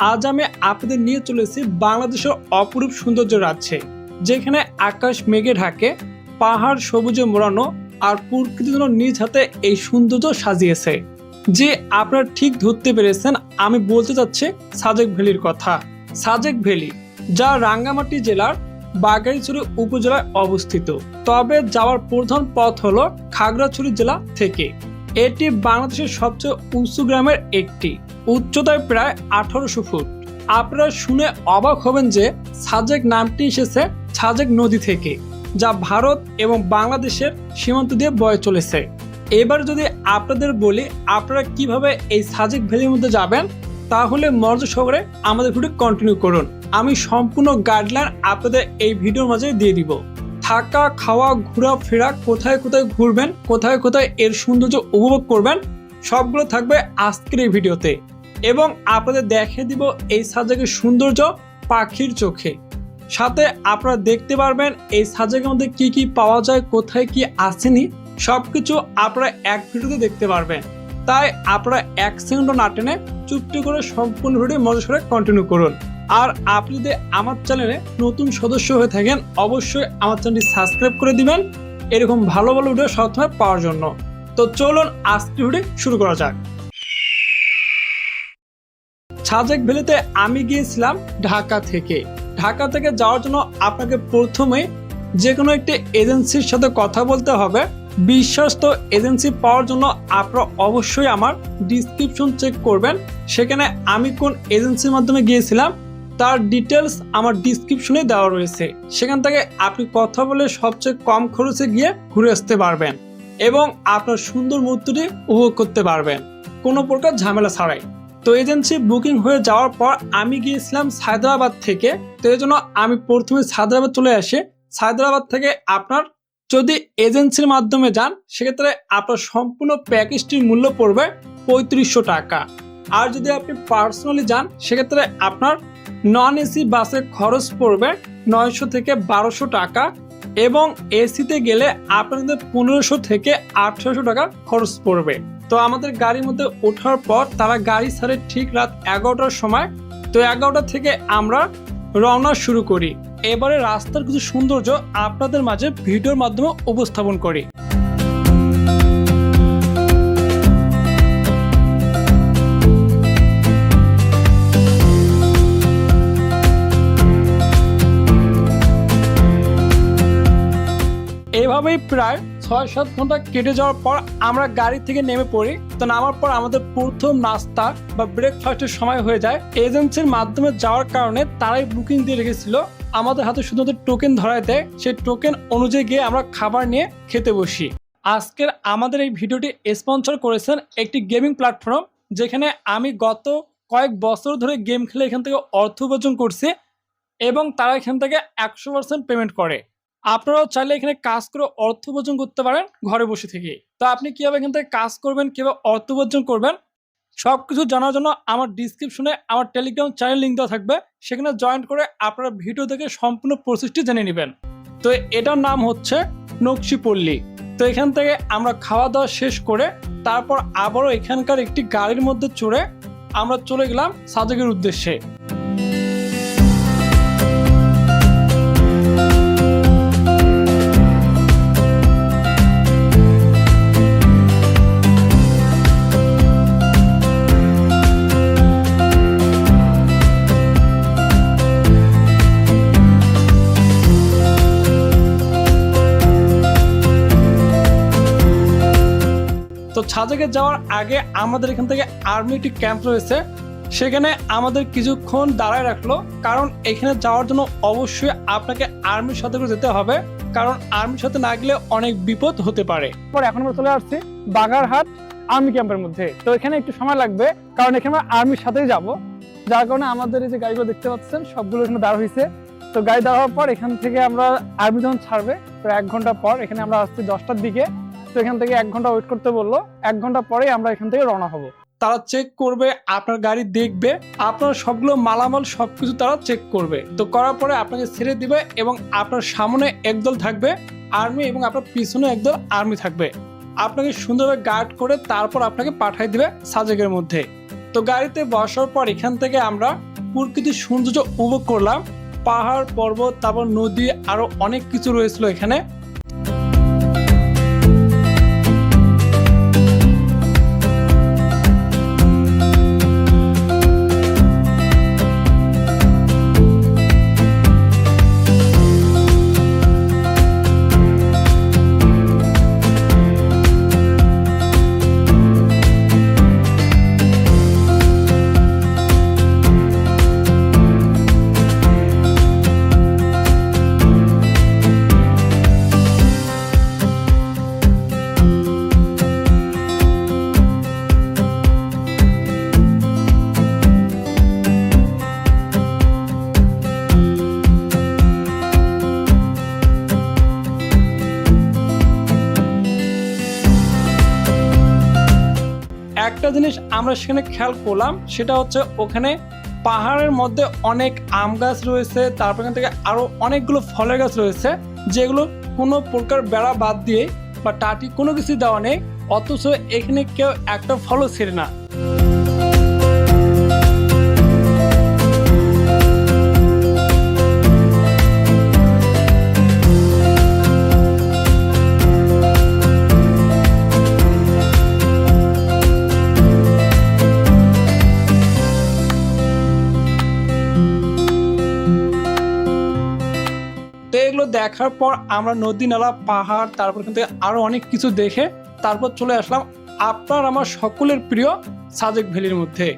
আজ আমি আপনাদের নিয়ে চলেছি বাংলাদেশের অপরূপ সৌন্দর্য রাজ্যে, যেখানে আকাশ মেঘে ঢাকে, পাহাড় সবুজে মোড়ানো আর প্রকৃতি যেন নিজ হাতে এই সৌন্দর্য সাজিয়েছে। যে আপনারা ঠিক ধরতে পেরেছেন, আমি বলতে চাচ্ছি সাজেক ভ্যালির কথা। সাজেক ভ্যালি, যা রাঙ্গামাটি জেলার বাগাইছড়ি উপজেলায় অবস্থিত। তবে যাওয়ার প্রধান পথ হলো খাগড়াছড়ি জেলা থেকে। এটি বাংলাদেশের সবচেয়ে উঁচু গ্রামের একটি। উচ্চতায় প্রায় আঠারোশো ফুট। আপনারা শুনে অবাক হবেন যে সাজেক নামটি এসেছে সাজেক নদী থেকে, যা ভারত এবং বাংলাদেশের সীমান্ত দিয়ে বয়ে চলেছে। এবার যদি আপনাদের বলি আপনারা কীভাবে এই সাজেক ভ্যালির মধ্যে যাবেন, তাহলে মর্য শহরে আমাদের ভিডিও কন্টিনিউ করুন। আমি সম্পূর্ণ গাইডলাইন আপনাদের এই ভিডিওর মাঝে দিয়ে দিব। থাকা, খাওয়া ঘোরাফেরা কোথায় কোথায় ঘুরবেন, কোথায় কোথায় এর সৌন্দর্য উপভোগ করবেন, সবগুলো থাকবে আজকের এই ভিডিওতে। এবং আপনাদের দেখে দিব এই সাজেকের সৌন্দর্য পাখির চোখে। সাথে আপনারা দেখতে পারবেন এই সাজেকের মধ্যে কি কি পাওয়া যায়, কোথায় কি আসেনি সব কিছু আপনারা এক ভিডিওতে দেখতে পারবেন। তাই আপনারা এক সেকেন্ডও না টেনে চুপটি করে সম্পূর্ণ ভিডিও মজা করে কন্টিনিউ করুন। আর আপনি যদি আমার চ্যানেলে নতুন সদস্য হয়ে থাকেন, অবশ্যই আমার চ্যানেলটি সাবস্ক্রাইব করে দিবেন। এরকম ভালো ভালো ভিডিও সবসময় পাওয়ার জন্য। তো চলুন আজকে ভিডিও শুরু করা যাক। সাজেক ভ্যালিতে আমি গিয়েছিলাম ঢাকা থেকে। ঢাকা থেকে যাওয়ার জন্য আপনাকে প্রথমে যে কোনো একটি এজেন্সির সাথে কথা বলতে হবে। বিশ্বস্ত এজেন্সি পাওয়ার জন্য আপনারা অবশ্যই আমার ডিসক্রিপশন চেক করবেন। সেখানে আমি কোন এজেন্সির মাধ্যমে গিয়েছিলাম, তার ডিটেলস আমার ডিসক্রিপশনে দেওয়া রয়েছে। সেখান থেকে আপনি কথা বলে সবচেয়ে কম খরচে গিয়ে ঘুরে আসতে পারবেন এবং আপনার সুন্দর মুহূর্তটি উপভোগ করতে পারবেন। কোনো প্রকার ঝামেলা ছাড়াই। তো এজেন্সি বুকিং হয়ে যাওয়ার পর আমি গিয়েছিলাম সায়দাবাদ থেকে। তো এই জন্য আমি প্রথমে সায়দাবাদ চলে আসি। সায়দাবাদ থেকে আপনার যদি এজেন্সির মাধ্যমে যান, সেক্ষেত্রে আপনার সম্পূর্ণ প্যাকেজটির মূল্য পড়বে পঁয়ত্রিশশো টাকা। আর যদি আপনি পার্সোনালি যান, সেক্ষেত্রে আপনার নন এসি বাসে খরচ পড়বে নয়শো থেকে বারোশো টাকা এবং এসিতে গেলে আপনাদের পনেরোশো থেকে আঠারোশো টাকা খরচ পড়বে। তো আমাদের গাড়ির মধ্যে ওঠার পর তারা গাড়ি ছাড়ে ঠিক রাত এগারোটার সময়। তো এগারোটা থেকে আমরা রওনা শুরু করি। এবারে রাস্তার কিছু সৌন্দর্য আপনাদের মাঝে ভিডিওর মাধ্যমে উপস্থাপন করি। এভাবেই প্রায় ছয় সাত ঘণ্টা কেটে যাওয়ার পর আমরা গাড়ি থেকে নেমে পড়ি। তো নামার পর আমাদের প্রথম নাস্তা বা ব্রেকফাস্টের সময় হয়ে যায়। এজেন্সির মাধ্যমে যাওয়ার কারণে তারাই বুকিং দিয়ে রেখেছিল। আমাদের হাতে শুধুমাত্র টোকেন ধরায় দেয়। সেই টোকেন অনুযায়ী গিয়ে আমরা খাবার নিয়ে খেতে বসি। আজকের আমাদের এই ভিডিওটি স্পন্সর করেছেন একটি গেমিং প্ল্যাটফর্ম যেখানে আমি গত কয়েক বছর ধরে গেম খেলে এখান থেকে অর্থ উপার্জন করছি এবং তারা এখান থেকে একশো পার্সেন্ট পেমেন্ট করে। আপনারাও চাইলে এখানে কাজ করে অর্থ উপার্জন করতে পারেন ঘরে বসে থেকে। তো আপনি কীভাবে এখান থেকে কাজ করবেন, কীভাবে অর্থ উপার্জন করবেন সব কিছু জানার জন্য আমার ডিসক্রিপশনে আমার টেলিগ্রাম চ্যানেল লিঙ্ক দেওয়া থাকবে। সেখানে জয়েন করে আপনারা ভিডিও দেখে সম্পূর্ণ প্রসেসটি জেনে নেবেন। তো এটার নাম হচ্ছে নকশিপল্লী। তো এখান থেকে আমরা খাওয়া দাওয়া শেষ করে তারপর আবারও এখানকার একটি গাড়ির মধ্যে চড়ে আমরা চলে গেলাম সাজেকের উদ্দেশ্যে। তো ছাজেকে যাওয়ার আগে আমাদের এখান থেকে আর্মি একটি ক্যাম্প রয়েছে। সেখানে আমাদের কিছুক্ষণ দাঁড়ায় রাখল, কারণ এখানে যাওয়ার জন্য অবশ্যই আপনাকে আর্মির সাথে করে যেতে হবে, কারণ আর্মির সাথে না গেলে অনেক বিপদ হতে পারে এখন আমরা চলে আসছি বাগারহাট আর্মি ক্যাম্পের মধ্যে। তো এখানে একটু সময় লাগবে, কারণ এখানে আমরা আর্মির সাথেই যাব, যার কারণে আমাদের এই যে গাড়িগুলো দেখতে পাচ্ছেন, সবগুলো এখানে দাঁড় হয়েছে। তো গাড়ি দাঁড়ানোর পর এখান থেকে আমরা আর্মি যখন ছাড়বে, প্রায় এক ঘণ্টা পর এখানে আমরা আসছি দশটার দিকে। তো এখান থেকে এক ঘণ্টা ওয়েট করতে বলল। এক ঘণ্টা পরেই আমরা এখান থেকে রওনা হব। তারা চেক করবে, আপনার গাড়ি দেখবে, আপনার সবগুলো মালামাল, সবকিছু তারা চেক করবে। তো করার পরে আপনাকে ছেড়ে দিবে এবং আপনার সামনে একদল থাকবে আর্মি এবং আপনার পিছনে একদল আর্মি থাকবে। আপনাকে সুন্দরভাবে গার্ড করে তারপর আপনাকে পাঠিয়ে দিবে সাজেকের মধ্যে। তো গাড়িতে বসার পর এখান থেকে আমরা প্রকৃতির সৌন্দর্য উপভোগ করলাম। পাহাড়, পর্বত, তারপর নদী, আরও অনেক কিছু রয়েছিল এখানে। একটা জিনিস আমরা সেখানে খেয়াল করলাম, সেটা হচ্ছে ওখানে পাহাড়ের মধ্যে অনেক আম গাছ রয়েছে, তারপর এখান থেকে আরও অনেকগুলো ফলের গাছ রয়েছে, যেগুলো কোনো প্রকার বেড়া বাদ দিয়ে বা টাটি কোনো কিছু দেওয়া নেই, অথচ এখানে কেউ একটা ফলও ছেড়ে না। দেখার পর আমরা নদী, নালা, পাহাড়, তারপর কিন্তু আরও অনেক কিছু দেখে তারপর চলে আসলাম আপনার আমার সকলের প্রিয় সাজেক ভ্যালির মধ্যে।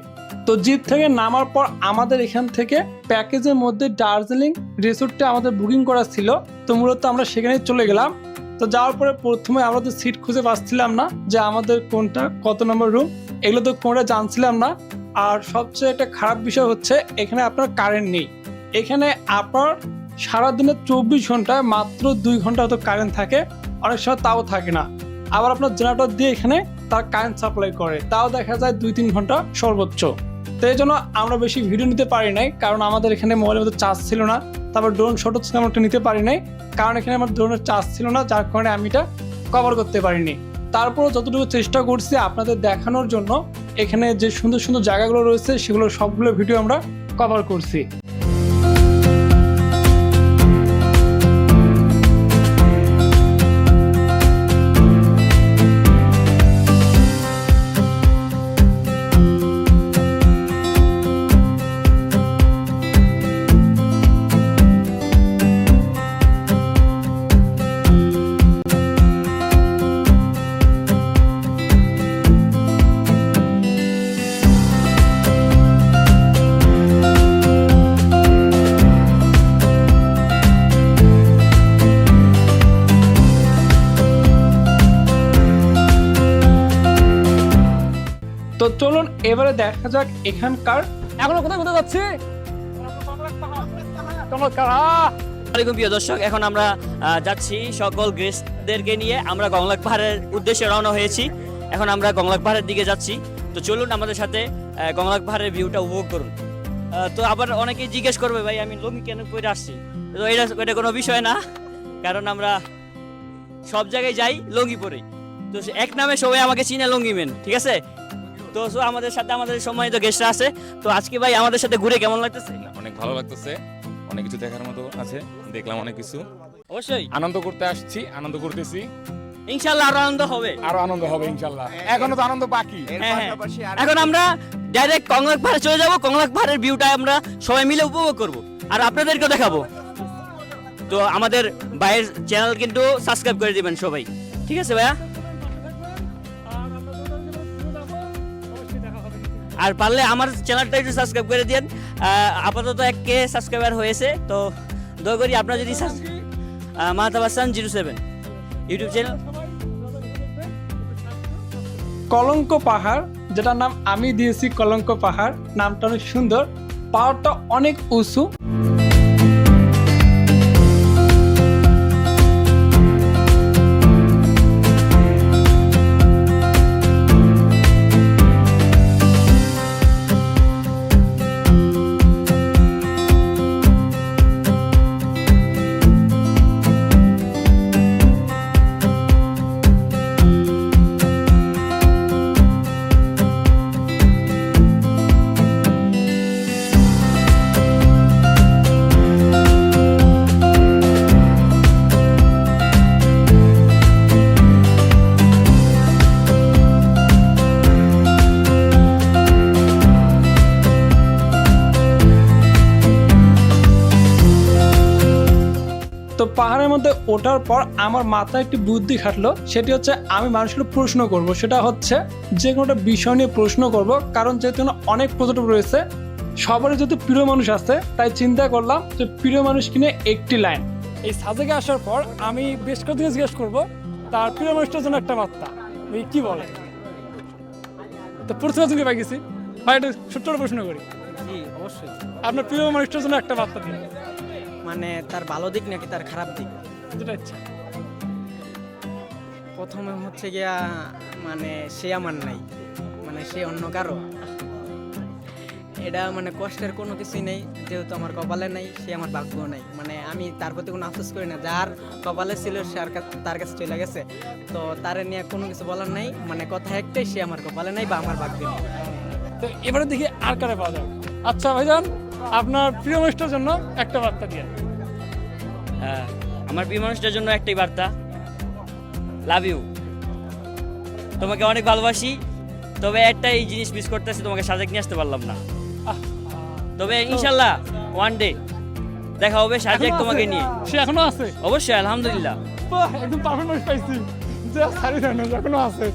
তো জিপ থেকে নামার পর আমাদের এখান থেকে প্যাকেজের মধ্যে দার্জিলিং রিসোর্টটা আমাদের বুকিং করা ছিল। তো মূলত আমরা সেখানে চলে গেলাম। তো যাওয়ার পরে প্রথমে আমরা তো সিট খুঁজে পাচ্ছিলাম না যে আমাদের কোনটা, কত নম্বর রুম, এগুলো তো কোনটা জানছিলাম না। আর সবচেয়ে একটা খারাপ বিষয় হচ্ছে এখানে আপনার কারেন্ট নেই। এখানে আপনার সারাদিনে চব্বিশ ঘন্টায় মাত্র দুই ঘণ্টা হয়তো কারেন্ট থাকে। অনেক সময় তাও থাকে না। আবার আপনার জেনারেটর দিয়ে এখানে তার কারেন্ট সাপ্লাই করে। তাও দেখা যায় দুই তিন ঘণ্টা সর্বোচ্চ। তো এই জন্য আমরা বেশি ভিডিও নিতে পারি নাই, কারণ আমাদের এখানে মোবাইলের মধ্যে চার্জ ছিল না। তারপর ড্রোন শট হচ্ছে আমরা নিতে পারি নাই, কারণ এখানে আমার ড্রোনের চার্জ ছিল না, যার কারণে আমি এটা কভার করতে পারিনি। তারপর যতটুকু চেষ্টা করছি আপনাদের দেখানোর জন্য, এখানে যে সুন্দর সুন্দর জায়গাগুলো রয়েছে, সেগুলো সবগুলো ভিডিও আমরা কভার করছি। এবারে দেখা যাক এখানকার এখনও কোথায় কোথায় যাচ্ছি? চমৎকার প্রিয় দর্শক এখন আমরা যাচ্ছি সকল গেস্টদেরকে নিয়ে। আমরা গংলাক পাহাড়ের উদ্দেশ্যে রওনা হয়েছি। এখন আমরা গংলাক পাহাড়ের দিকে যাচ্ছি। তো চলুন আমাদের সাথে আহ, গংলাক পাহাড়ের ভিউটা উপভোগ করুন। আহ, তো আবার অনেকেই জিজ্ঞেস করবে ভাই আমি লুঙ্গি কেন করে আসছি? তো এটা এটা কোনো বিষয় না কারণ আমরা সব জায়গায় যাই লুঙ্গি পরে তো এক নামে সবাই আমাকে চিনে লুঙ্গি মেন ঠিক আছে? তো so আমাদের সাথে আমাদের সম্মানিত গেস্টরা আছে। তো আজকে ভাই আমাদের সাথে ঘুরে কেমন লাগতেছে? অনেক ভালো লাগতেছে। অনেক কিছু দেখার মতো আছে। দেখলাম অনেক কিছু। অবশ্যই। আনন্দ করতে আসছি আনন্দ করতেছি। ইনশাল্লাহ আরও আনন্দ হবে। আরও আনন্দ হবে ইনশাল্লাহ। এখনও তো আনন্দ বাকি। হ্যাঁ, হ্যাঁ। এখন আমরা ডাইরেক্ট কংলাক পাহাড়ে চলে যাব। কংলাক পাহাড়ের ভিউটা আমরা সবাই মিলে উপভোগ করব। আর আপনাদেরকেও দেখাবো। তো আমাদের ভাইয়ের চ্যানেল কিন্তু সাবস্ক্রাইব করে দিবেন সবাই। ঠিক আছে ভাইয়া? আর পারলে আমার চ্যানেলটা একটু সাবস্ক্রাইব করে দিন আপাতত এক কে সাবস্ক্রাইবার হয়েছে, তো দয়া করি আপনারা যদি মাহাতাবাসান জিরো সেভেন ইউটিউব চ্যানেল কলঙ্ক পাহাড়, যেটার নাম আমি দিয়েছি কলঙ্ক পাহাড়, নামটা অনেক সুন্দর। পাহাড়টা অনেক উঁচু ওঠার পর আমার মাথায় একটি বুদ্ধি খাটলো সেটি হচ্ছে আমি মানুষকে প্রশ্ন করব। সেটা হচ্ছে যে কোনো একটা বিষয় নিয়ে প্রশ্ন করব কারণ যেহেতু অনেক পর্যটক রয়েছে সবারই যেহেতু প্রিয় মানুষ আছে তাই চিন্তা করলাম যে প্রিয় মানুষ কিনে একটি লাইন। এই সাজেকে আসার পর আমি বেশ কয়েকদিন জিজ্ঞেস করব তার প্রিয় মানুষটার জন্য একটা বার্তা। এই কি বলে? তো প্রথমে তুমি পাই গেছি। ভাই একটা ছোট্ট প্রশ্ন করি। অবশ্যই। আপনার প্রিয় মানুষটার জন্য একটা বার্তা দিন। মানে তার ভালো দিক নাকি তার খারাপ দিক? ইচ্ছা। প্রথমে হচ্ছে গিয়া মানে সে আমার নাই মানে সে অন্য কারও। এটা মানে কষ্টের কোনো কিছুই নেই যেহেতু আমার কপালে নাই সে আমার ভাগ্য নাই। মানে আমি তার প্রতি কোনো আফসোস করি না যার কপালে ছিল সে আর তার কাছে চলে গেছে। তো তারে নিয়ে কোনো কিছু বলার নাই মানে কথা একটাই সে আমার কপালে নাই বা আমার ভাগ্যে নেই। তো এবারে দেখি আর কারে পাওয়া যাবে আচ্ছা ভাইজান আপনার প্রিয় মানুষটার জন্য একটা বার্তা দিয়ে হ্যাঁ, আমার প্রিয় মানুষটার জন্য একটাই বার্তা। লাভ ইউ তোমাকে অনেক ভালোবাসি তবে একটা এই জিনিস মিস করতেছি তোমাকে সাজেক নিয়ে আসতে পারলাম না। তবে ইনশাল্লাহ ওয়ান ডে দেখা হবে সাজেক তোমাকে নিয়ে। সে এখনও আছে? অবশ্যই আলহামদুলিল্লাহ। একদম পারফরম্যান্স পাইছি। যা সারি জানো এখনও আছে।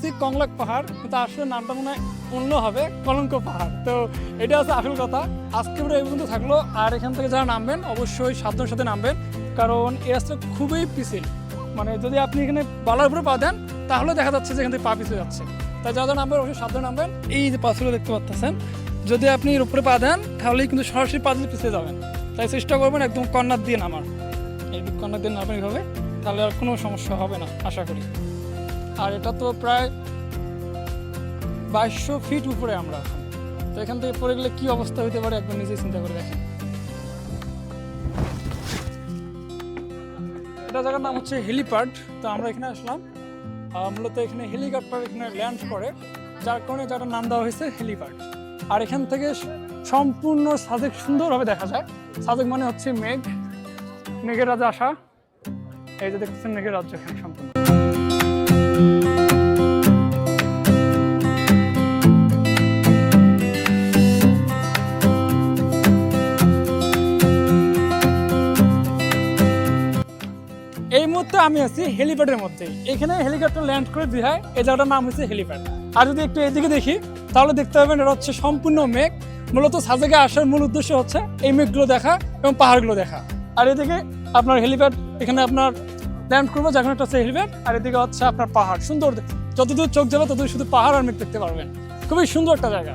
আছি কংলাক পাহাড়, কিন্তু আসলে নামটা মনে হয় অন্য হবে, কলঙ্ক পাহাড়। তো এটা হচ্ছে আসল কথা। আজকে আমরা এই পর্যন্ত থাকল। আর এখান থেকে যারা নামবেন, অবশ্যই সাবধানের সাথে নামবেন, কারণ এই রাস্তা খুবই পিছিল। মানে যদি আপনি এখানে বালার উপরে পা দেন, তাহলে দেখা যাচ্ছে যে এখান থেকে পা পিছিয়ে যাচ্ছে। তাই যারা নামবেন, অবশ্যই সাবধানে নামবেন। এই যে পাথরগুলো দেখতে পাচ্ছেন, যদি আপনি এর উপরে পা দেন, তাহলেই কিন্তু সরাসরি পা দিলে পিছিয়ে যাবেন। তাই চেষ্টা করবেন একদম কর্নার দিয়ে নামার। এই কর্নার দিয়ে নামবেন এইভাবে তাহলে আর কোনো সমস্যা হবে না, আশা করি। আর এটা তো প্রায় বাইশশো ফিট উপরে আমরা। তো এখান থেকে পড়ে গেলে কি অবস্থা হতে পারে একবার নিজেই চিন্তা করে দেখেন। এটা জায়গার নাম হচ্ছে হেলিপ্যাড। তো আমরা এখানে আসলাম। মূলত এখানে হেলিকপ্টার এখানে ল্যান্ড করে। যার কারণে যার নাম দেওয়া হয়েছে হেলিপ্যাড। আর এখান থেকে সম্পূর্ণ সাজেক সুন্দরভাবে দেখা যায়। সাজেক মানে হচ্ছে মেঘ। মেঘের রাজা আসা এই যে দেখতেছেন, মেঘের রাজ্য এখানে সম্পূর্ণ। এই মুহূর্তে আমি আছি হেলিপ্যাডের মধ্যে। এখানে হেলিকপ্টার ল্যান্ড করে দিহায় এই জায়গাটার নাম হচ্ছে হেলিপ্যাড। আর যদি একটু এদিকে দেখি, তাহলে দেখতে পাবেন এটা হচ্ছে সম্পূর্ণ মেঘ। মূলত সাজেকে আসার মূল উদ্দেশ্য হচ্ছে এই মেঘগুলো দেখা এবং পাহাড়গুলো দেখা। আর এদিকে আপনার হেলিপ্যাড, এখানে আপনার ল্যান্ড করব যেখানে একটা হচ্ছে হেলমেট আর এদিকে হচ্ছে আপনার পাহাড়। সুন্দর, যতদূর চোখ যাবে ততদূর শুধু পাহাড় আর মেঘ দেখতে পারবেন। খুবই সুন্দর একটা জায়গা।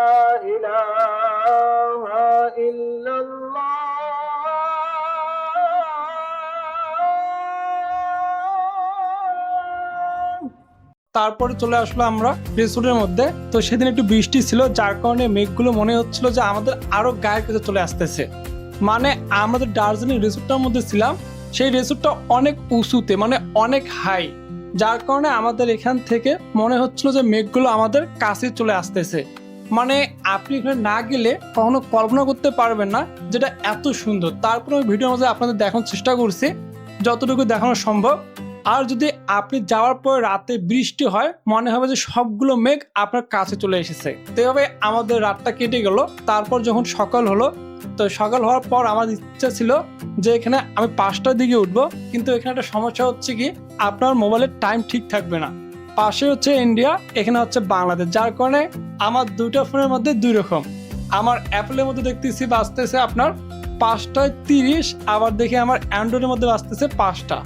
তারপরে চলে আসলো আমরা রিসোর্টের মধ্যে। তো সেদিন একটু বৃষ্টি ছিল, যার কারণে মেঘগুলো মনে হচ্ছিল যে আমাদের আরও গায়ের কাছে চলে আসতেছে। মানে আমাদের দার্জিলিং রিসোর্টটার মধ্যে ছিলাম, সেই রিসোর্টটা অনেক উঁচুতে মানে অনেক হাই। যার কারণে আমাদের এখান থেকে মনে হচ্ছিল যে মেঘগুলো আমাদের কাছে চলে আসতেছে। মানে আপনি এখানে না গেলে কখনো কল্পনা করতে পারবেন না যেটা এত সুন্দর। তারপরে ভিডিওর মাঝে আপনাদের দেখানোর চেষ্টা করছি, যতটুকু দেখানো সম্ভব। আর যদি আপনি যাওয়ার পর রাতে বৃষ্টি হয়, মনে হবে যে সবগুলো মেঘ আপনার কাছে চলে এসেছে। তো এভাবে আমাদের রাতটা কেটে গেল, তারপর যখন সকাল হলো, তো সকাল হওয়ার পর আমার ইচ্ছা ছিল যে এখানে আমি পাঁচটার দিকে উঠবো, কিন্তু এখানে একটা সমস্যা হচ্ছে কি, আপনার মোবাইলের টাইম ঠিক থাকবে না। পাশে হচ্ছে ইন্ডিয়া এখানে হচ্ছে বাংলাদেশ, যার কারণে আমার দুইটা ফোনের মধ্যে দুই রকম। আমার অ্যাপেলের মধ্যে দেখতেছি বাঁচতেছে আপনার পাঁচটায় তিরিশ, আবার দেখি আমার অ্যান্ড্রয়েডের মধ্যে বাঁচতেছে পাঁচটা।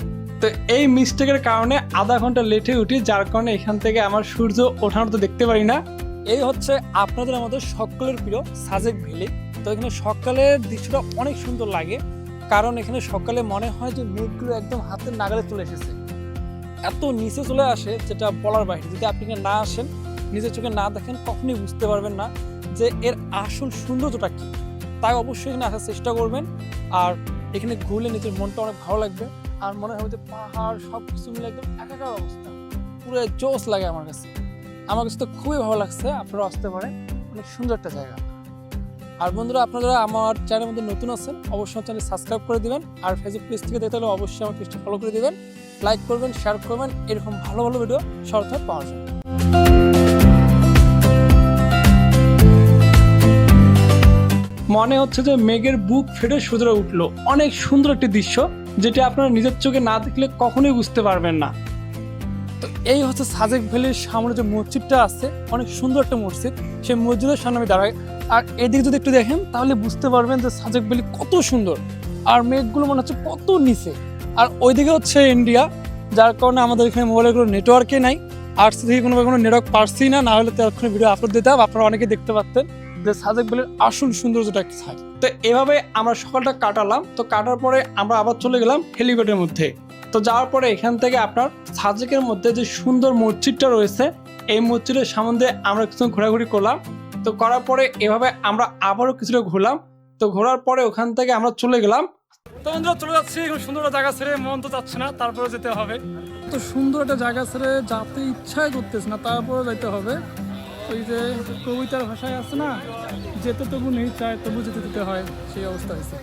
তো এই মিস্টেকের কারণে আধা ঘণ্টা লেটে উঠি, যার কারণে এখান থেকে আমার সূর্য ওঠানো তো দেখতে পারি না। এই হচ্ছে আপনাদের আমাদের সকলের প্রিয় সাজেক ভ্যালি তো এখানে সকালের দৃশ্যটা অনেক সুন্দর লাগে, কারণ এখানে সকালে মনে হয় যে মেঘগুলো একদম হাতের নাগালে চলে এসেছে। এত নিচে চলে আসে যেটা বলার বাইরে, যদি আপনি না আসেন, নিজের চোখে না দেখেন, কখনোই বুঝতে পারবেন না যে এর আসল সৌন্দর্যটা কী। তাই অবশ্যই এখানে আসার চেষ্টা করবেন, আর এখানে ঘুরলে নিজের মনটা অনেক ভালো লাগবে। আর মনে হবে যে পাহাড় সব কিছু মিলে একদম একাকার অবস্থা। পুরো জোস লাগে আমার কাছে। আমার কাছে তো খুবই ভালো লাগছে, আপনারা আসতে পারেন। অনেক সুন্দর একটা জায়গা। আর বন্ধুরা, আপনারা আমার চ্যানেলের মধ্যে নতুন আছেন, অবশ্যই চ্যানেল সাবস্ক্রাইব করে দিবেন। আর ফেসবুক পেজ থেকে দেখতে হলে অবশ্যই আমার পেজটা ফলো করে দিবেন। লাইক করবেন শেয়ার করবেন, এরকম ভালো ভালো ভিডিও সরকার পাওয়ার জন্য। মনে হচ্ছে যে মেঘের বুক ফেটে সুদরে উঠল। অনেক সুন্দর একটি দৃশ্য। যেটি আপনারা নিজের চোখে না দেখলে কখনোই বুঝতে পারবেন না। তো এই হচ্ছে সাজেক ভ্যালির সামনে যে মসজিদটা আছে, অনেক সুন্দর একটা মসজিদ। সেই মসজিদের সামনে আমি দাঁড়াই। আর এদিকে যদি একটু দেখেন, তাহলে বুঝতে পারবেন যে সাজেক ভ্যালি কত সুন্দর। আর মেঘগুলো মনে হচ্ছে কত নিচে। আর ওইদিকে হচ্ছে ইন্ডিয়া, যার কারণে আমাদের এখানে মোবাইলের কোনো নেটওয়ার্কে নাই। আর থেকে কোনো কোনো নেটওয়ার্ক পারছি না না হলে তো এক্ষুনি ভিডিও আপলোড দিতাম। আপনারা অনেকে দেখতে পারতেন যে সাজেক ভ্যালির আসল সৌন্দর্যটা কি থাকে তো এভাবে আমরা সকালটা কাটালাম। তো কাটার পরে আমরা আবার চলে গেলাম হেলিপ্যাডের মধ্যে। তো যাওয়ার পরে এখান থেকে আপনার সাজেকের মধ্যে যে সুন্দর মসজিদটা রয়েছে, এই মসজিদের সম্বন্ধে আমরা কিছু ঘোরাঘুরি করলাম। তো করার পরে এভাবে আমরা আবারও কিছুটা ঘুরলাম। তো ঘোরার পরে ওখান থেকে আমরা চলে গেলাম। তো বন্ধুরা, চলে যাচ্ছি। এখন সুন্দর জায়গা ছেড়ে মন তো যাচ্ছে না তারপরে যেতে হবে। তো সুন্দর একটা জায়গা ছেড়ে যাতে ইচ্ছাই করতেছে না তারপরে যেতে হবে। ওই যে কবিতার ভাষায় আছে না যেতে তবু নেই, চায় তবু যেতে দিতে হয়, সেই অবস্থা হয়েছে।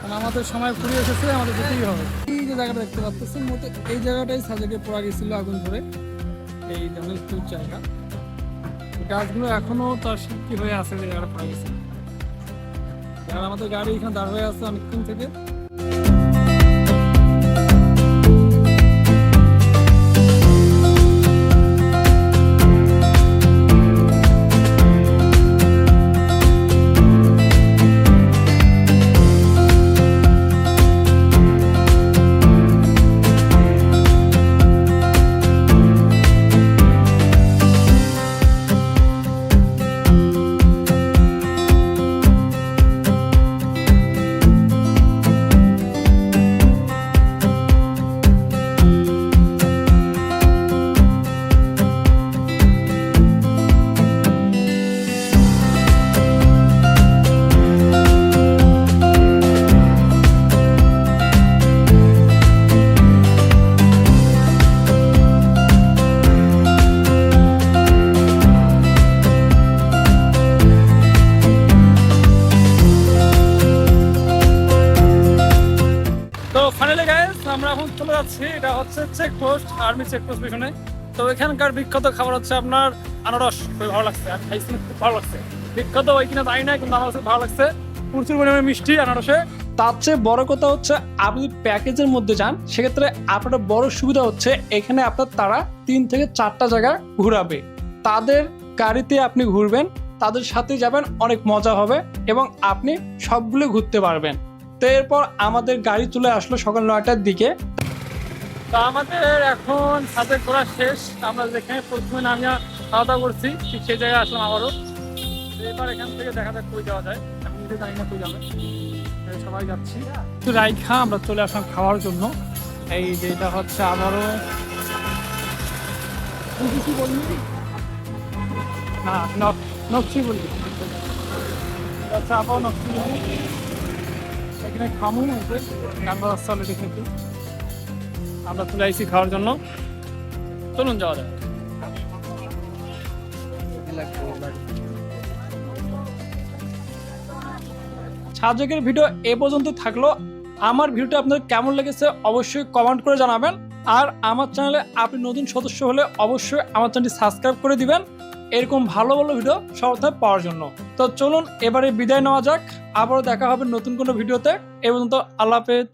কারণ আমাদের সময় ফুরিয়ে এসেছে, আমাদের যেতেই হবে। এই যে জায়গাটা দেখতে পাচ্ছি মতো এই জায়গাটাই সাজেকে পড়া গেছিল আগুন ধরে। এই দূর জায়গা। গাছগুলো এখনও তার শিক্ষি হয়ে আছে যে জায়গাটা পড়া গেছে। আর আমাদের গাড়ি এখানে দাঁড় হয়ে আছে অনেকক্ষণ থেকে। আর্মি চেকপোস্ট পিছনে তো এখানকার বিখ্যাত খাবার হচ্ছে আপনার আনারস। খুবই ভালো লাগছে। আর খাইছি খুব ভালো লাগছে। বিখ্যাত ওই কিনা জানি না, কিন্তু আমার ভালো লাগছে। প্রচুর পরিমাণে মিষ্টি আনারসে। তার চেয়ে বড় কথা হচ্ছে, আপনি প্যাকেজের মধ্যে যান, সেক্ষেত্রে আপনার বড় সুবিধা হচ্ছে, এখানে আপনার তারা তিন থেকে চারটা জায়গা ঘুরাবে। তাদের গাড়িতে আপনি ঘুরবেন, তাদের সাথে যাবেন, অনেক মজা হবে এবং আপনি সবগুলো ঘুরতে পারবেন। তো এরপর আমাদের গাড়ি চলে আসলো সকাল নয়টার দিকে। তো আমাদের এখন সাথে ঘোরা শেষ। আমরা যেখানে প্রথমে নামিয়া খাওয়া দাওয়া করছি ঠিক সেই জায়গায় আসলাম আবারও। এবার এখান থেকে দেখা যাক কই যাওয়া যায়। এখন নিজে জানি না কই যাবে। সবাই যাচ্ছি। একটু রাইখা আমরা চলে আসলাম খাওয়ার জন্য। এই যে এটা হচ্ছে আবারও কিছু বললি না নকশি বললি আচ্ছা আবারও নকশি বললি এখানে খামুন আছে গান্ডা রাস্তা অলরেডি খেতে। আমরা চলে আইসি খাওয়ার জন্য। চলুন যাওয়া যাক। সাজেকের ভিডিও এ পর্যন্ত থাকল। আমার ভিডিওটা আপনাদের কেমন লেগেছে অবশ্যই কমেন্ট করে জানাবেন। আর আমার চ্যানেলে আপনি নতুন সদস্য হলে অবশ্যই আমার চ্যানেলটি সাবস্ক্রাইব করে দিবেন। এরকম ভালো ভালো ভিডিও সর্বদা পাওয়ার জন্য। তো চলুন এবারে বিদায় নেওয়া যাক। আবারও দেখা হবে নতুন কোনো ভিডিওতে। এ পর্যন্ত আল্লাহ হাফেজ।